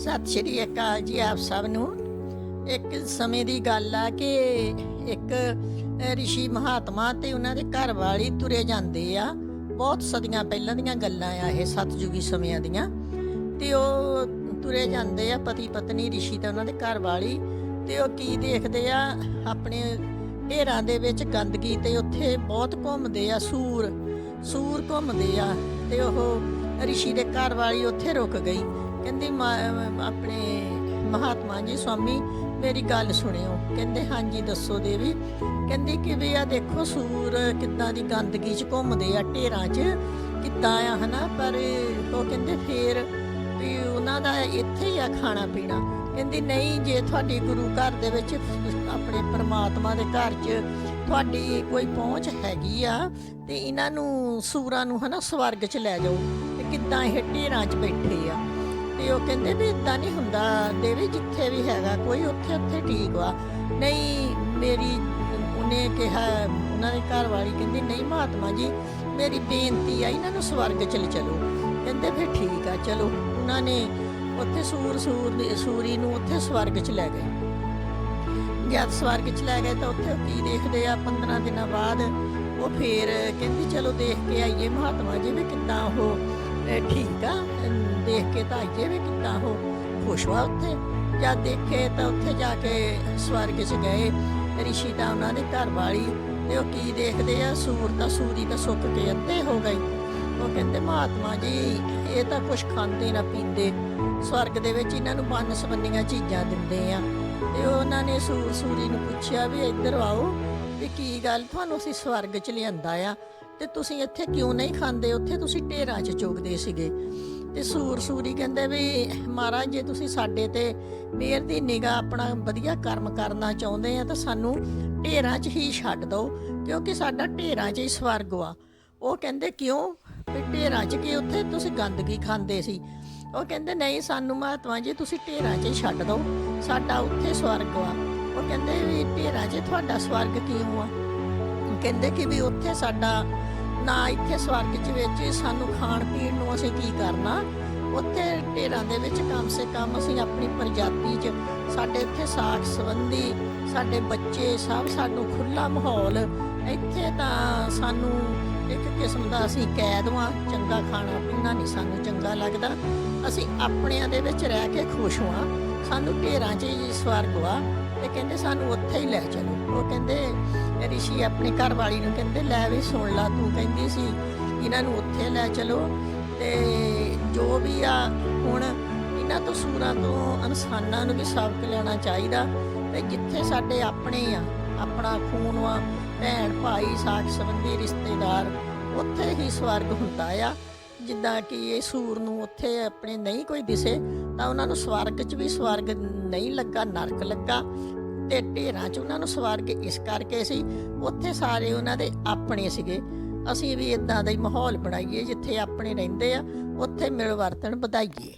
ਸਤਿ ਸ਼੍ਰੀ ਅਕਾਲ ਜੀ ਆਪ ਸਭ ਨੂੰ। ਇੱਕ ਸਮੇਂ ਦੀ ਗੱਲ ਆ ਕਿ ਇੱਕ ਰਿਸ਼ੀ ਮਹਾਤਮਾ ਤੇ ਉਹਨਾਂ ਦੇ ਘਰ ਵਾਲੀ ਤੁਰੇ ਜਾਂਦੇ ਆ। ਬਹੁਤ ਸਦੀਆਂ ਪਹਿਲਾਂ ਦੀਆਂ ਗੱਲਾਂ ਆ ਇਹ ਸਤਜੁਗੀ ਸਮਿਆਂ ਦੀਆਂ। ਤੇ ਉਹ ਤੁਰੇ ਜਾਂਦੇ ਆ ਪਤੀ ਪਤਨੀ ਰਿਸ਼ੀ ਤੇ ਉਹਨਾਂ ਦੇ ਘਰ ਵਾਲੀ। ਤੇ ਉਹ ਕੀ ਦੇਖਦੇ ਆ? ਆਪਣੇ ਢੇਰਾਂ ਦੇ ਵਿੱਚ ਗੰਦਗੀ ਤੇ ਉੱਥੇ ਬਹੁਤ ਘੁੰਮਦੇ ਆ, ਸੂਰ ਸੂਰ ਘੁੰਮਦੇ ਆ। ਤੇ ਉਹ ਰਿਸ਼ੀ ਦੇ ਘਰ ਵਾਲੀ ਉੱਥੇ ਰੁਕ ਗਈ। ਕਹਿੰਦੀ ਮਾ- ਆਪਣੇ ਮਹਾਤਮਾ ਜੀ ਸਵਾਮੀ ਮੇਰੀ ਗੱਲ ਸੁਣਿਓ। ਕਹਿੰਦੇ, ਹਾਂਜੀ, ਦੱਸੋ ਦੇਵੀ। ਕਹਿੰਦੀ ਕਿ ਵੀ ਆ ਦੇਖੋ, ਸੂਰ ਕਿੱਦਾਂ ਦੀ ਗੰਦਗੀ 'ਚ ਘੁੰਮਦੇ ਆ, ਢੇਰਾਂ 'ਚ। ਕਿੱਦਾਂ ਆ, ਹਨਾ? ਪਰ ਉਹ ਕਹਿੰਦੇ ਫੇਰ ਵੀ ਉਹਨਾਂ ਦਾ ਇੱਥੇ ਹੀ ਆ ਖਾਣਾ ਪੀਣਾ। ਕਹਿੰਦੀ, ਨਹੀਂ, ਜੇ ਤੁਹਾਡੀ ਗੁਰੂ ਘਰ ਦੇ ਵਿੱਚ ਆਪਣੇ ਪ੍ਰਮਾਤਮਾ ਦੇ ਘਰ 'ਚ ਤੁਹਾਡੀ ਕੋਈ ਪਹੁੰਚ ਹੈਗੀ ਆ, ਤੇ ਇਹਨਾਂ ਨੂੰ ਸੂਰਾਂ ਨੂੰ, ਹਨਾ, ਸਵਰਗ 'ਚ ਲੈ ਜਾਓ। ਤੇ ਕਿੱਦਾਂ ਇਹ ਢੇਰਾਂ 'ਚ ਬੈਠੇ ਆ। ਤੇ ਉਹ ਕਹਿੰਦੇ ਵੀ ਇਦਾਂ ਨਹੀਂ ਹੁੰਦਾ ਦੇਵੀ ਜਿੱਥੇ ਵੀ ਹੈਗਾ, ਕੋਈ ਉੱਥੇ ਉੱਥੇ ਠੀਕ ਵਾ। ਨਹੀਂ, ਮੇਰੀ, ਉਹਨੇ ਕਿਹਾ, ਉਹਨਾਂ ਦੇ ਘਰ ਵਾਲੀ ਕਹਿੰਦੀ, ਨਹੀਂ ਮਹਾਤਮਾ ਜੀ, ਮੇਰੀ ਬੇਨਤੀ ਆ, ਇਹਨਾਂ ਨੂੰ ਸਵਰਗ ਚ ਲੈ ਚਲੋ। ਕਹਿੰਦੇ ਫਿਰ ਠੀਕ ਆ, ਚਲੋ। ਉਹਨਾਂ ਨੇ ਉੱਥੇ ਸੂਰ ਸੂਰ ਦੀ- ਸੂਰੀ ਨੂੰ ਉੱਥੇ ਸਵਰਗ ਚ ਲੈ ਗਏ। ਜਦ ਸਵਰਗ ਚ ਲੈ ਗਏ ਤਾਂ ਉੱਥੇ ਕੀ ਦੇਖਦੇ ਆ 15 ਦਿਨਾਂ ਬਾਅਦ ਉਹ ਫੇਰ ਕਹਿੰਦੀ, ਚਲੋ ਦੇਖ ਕੇ ਆਈਏ ਮਹਾਤਮਾ ਜੀ ਵੀ ਕਿੱਦਾਂ ਉਹ ਅਹ ਠੀਕ ਆ ਅਮ ਦੇਖ ਕੇ ਤਾਂ ਆਈਏ ਵੀ ਕਿੱਦਾਂ ਉਹ ਖੁਸ਼ ਵਾ ਉੱਥੇ। ਜਦ ਦੇਖੇ ਤਾਂ ਉੱਥੇ ਜਾ ਕੇ ਸਵਰਗ ਚ ਗਏ। ਰਿਸ਼ੀ ਦਾ ਉਹਨਾਂ ਦੇ ਘਰ ਵਾਲੀ, ਤੇ ਉਹ ਕੀ ਦੇਖਦੇ ਆ? ਸੂਰ ਤਾਂ ਸੂਰੀ ਤਾਂ ਸੁੱਕ ਕੇ ਅੱਧੇ ਹੋ ਗਈ ਉਹ ਕਹਿੰਦੇ, ਮਹਾਤਮਾ ਜੀ, ਇਹ ਤਾਂ ਕੁਛ ਖਾਂਦੇ ਨਾ ਪੀਂਦੇ। ਸਵਰਗ ਦੇ ਵਿੱਚ ਇਹਨਾਂ ਨੂੰ ਬੰਨ ਸੰਬੰਧੀਆਂ ਚੀਜ਼ਾਂ ਦਿੰਦੇ ਆ। ਤੇ ਉਹਨਾਂ ਨੇ ਸੂਰ ਸੂਰੀ ਨੂੰ ਪੁੱਛਿਆ ਵੀ, ਇੱਧਰ ਆਓ, ਵੀ ਕੀ ਗੱਲ ਤੁਹਾਨੂੰ ਅਸੀਂ ਸਵਰਗ ਚ ਲਿਆਂਦਾ ਆ? ਤੇ ਤੁਸੀਂ ਇੱਥੇ ਕਿਉਂ ਨਹੀਂ ਖਾਂਦੇ? ਉੱਥੇ ਤੁਸੀਂ ਢੇਰਾਂ 'ਚ ਚੁਗਦੇ ਸੀਗੇ। ਤੇ ਸੂਰ ਸੂਰੀ ਕਹਿੰਦੇ ਵੀ, ਮਹਾਰਾਜ, ਜੇ ਤੁਸੀਂ ਸਾਡੇ ਤੇ ਮੇਰ ਦੀ ਨਿਗਾਹ ਆਪਣਾ ਵਧੀਆ ਕਰਮ ਕਰਨਾ ਚਾਹੁੰਦੇ ਆ, ਤਾਂ ਸਾਨੂੰ ਢੇਰਾਂ 'ਚ ਹੀ ਛੱਡ ਦਿਓ, ਕਿਉਂਕਿ ਸਾਡਾ ਢੇਰਾਂ 'ਚ ਹੀ ਸਵਰਗ ਆ। ਉਹ ਕਹਿੰਦੇ, ਕਿਉਂ? ਵੀ ਢੇਰਾਂ 'ਚ ਕਿ ਉੱਥੇ? ਤੁਸੀਂ ਗੰਦਗੀ ਖਾਂਦੇ ਸੀ। ਉਹ ਕਹਿੰਦੇ, ਨਹੀਂ, ਸਾਨੂੰ ਮਹਾਤਮਾ ਜੀ, ਤੁਸੀਂ ਢੇਰਾਂ 'ਚ ਹੀ ਛੱਡ ਦਿਓ। ਸਾਡਾ ਉੱਥੇ ਸਵਰਗ ਆ। ਉਹ ਕਹਿੰਦੇ, ਵੀ ਢੇਰਾਂ 'ਚ ਤੁਹਾਡਾ ਸਵਰਗ ਕਿਉਂ ਆ? ਕਹਿੰਦੇ ਕਿ ਵੀ ਉੱਥੇ ਸਾਡਾ ਨਾ ਇੱਥੇ ਸਵਰਗ ਚ ਵਿੱਚ ਸਾਨੂੰ ਖਾਣ ਪੀਣ ਨੂੰ ਅਸੀਂ ਕੀ ਕਰਨਾ? ਉੱਥੇ ਢੇਰਾਂ ਦੇ ਵਿੱਚ ਕਮ ਸੇ ਕਮ ਅਸੀਂ ਆਪਣੀ ਪ੍ਰਜਾਤੀ ਚ, ਸਾਡੇ ਇੱਥੇ ਸਾਖ ਸੰਬੰਧੀ, ਸਾਡੇ ਬੱਚੇ ਸਭ ਸਾਨੂੰ ਖੁੱਲਾ ਮਾਹੌਲ। ਇੱਥੇ ਤਾਂ ਸਾਨੂੰ ਇੱਕ ਕਿਸਮ ਦਾ ਅਸੀਂ ਕੈਦ ਵਾਂ, ਚੰਗਾ ਖਾਣਾ ਪੀਣਾ ਨਹੀਂ ਸਾਨੂੰ ਚੰਗਾ ਲੱਗਦਾ। ਅਸੀਂ ਆਪਣਿਆਂ ਦੇ ਵਿੱਚ ਰਹਿ ਕੇ ਖੁਸ਼ ਹਾਂ ਸਾਨੂੰ ਢੇਰਾਂ 'ਚ ਹੀ ਸਵਰਗ ਵਾ, ਤੇ ਕਹਿੰਦੇ ਸਾਨੂੰ ਉੱਥੇ ਹੀ ਲੈ ਚਲੋ। ਉਹ ਕਹਿੰਦੇ ਰਿਸ਼ੀ ਆਪਣੀ ਘਰ ਵਾਲੀ ਨੂੰ ਕਹਿੰਦੇ, ਲੈ ਵੀ ਸੁਣ ਲਾ, ਤੂੰ ਕਹਿੰਦੀ ਸੀ ਇਹਨਾਂ ਨੂੰ ਉੱਥੇ ਲੈ ਚਲੋ। ਤੇ ਜੋ ਵੀ ਆ, ਹੁਣ ਇਹਨਾਂ ਤੋਂ ਸੂਰਾਂ ਤੋਂ ਇਨਸਾਨਾਂ ਨੂੰ ਵੀ ਸਬਕ ਲੈਣਾ ਚਾਹੀਦਾ ਤੇ ਜਿੱਥੇ ਸਾਡੇ ਆਪਣੇ ਆ, ਆਪਣਾ ਖੂਨ ਆ ਭੈਣ, ਭਾਈ, ਸਾਖ ਸੰਬੰਧੀ ਰਿਸ਼ਤੇਦਾਰ, ਉੱਥੇ ਹੀ ਸਵਰਗ ਹੁੰਦਾ ਆ। ਜਿੱਦਾਂ ਕਿ ਇਹ ਸੂਰ ਨੂੰ ਉੱਥੇ ਆਪਣੇ ਨਹੀਂ ਕੋਈ ਦਿਸੇ, ਤਾਂ ਉਹਨਾਂ ਨੂੰ ਸਵਰਗ 'ਚ ਵੀ ਸਵਰਗ ਨਹੀਂ ਲੱਗਾ, ਨਰਕ ਲੱਗਾ। ਤੇ ਢੇਰਾਂ 'ਚ ਉਹਨਾਂ ਨੂੰ ਸਵਰਗ ਇਸ ਕਰਕੇ ਸੀ ਉੱਥੇ ਸਾਰੇ ਉਹਨਾਂ ਦੇ ਆਪਣੇ ਸੀਗੇ। ਅਸੀਂ ਵੀ ਇਦਾਂ ਦਾ ਹੀ ਮਾਹੌਲ ਬਣਾਈਏ ਜਿੱਥੇ ਆਪਣੇ ਰਹਿੰਦੇ ਆ, ਉੱਥੇ ਮਿਲ ਵਰਤਣ ਵਧਾਈਏ।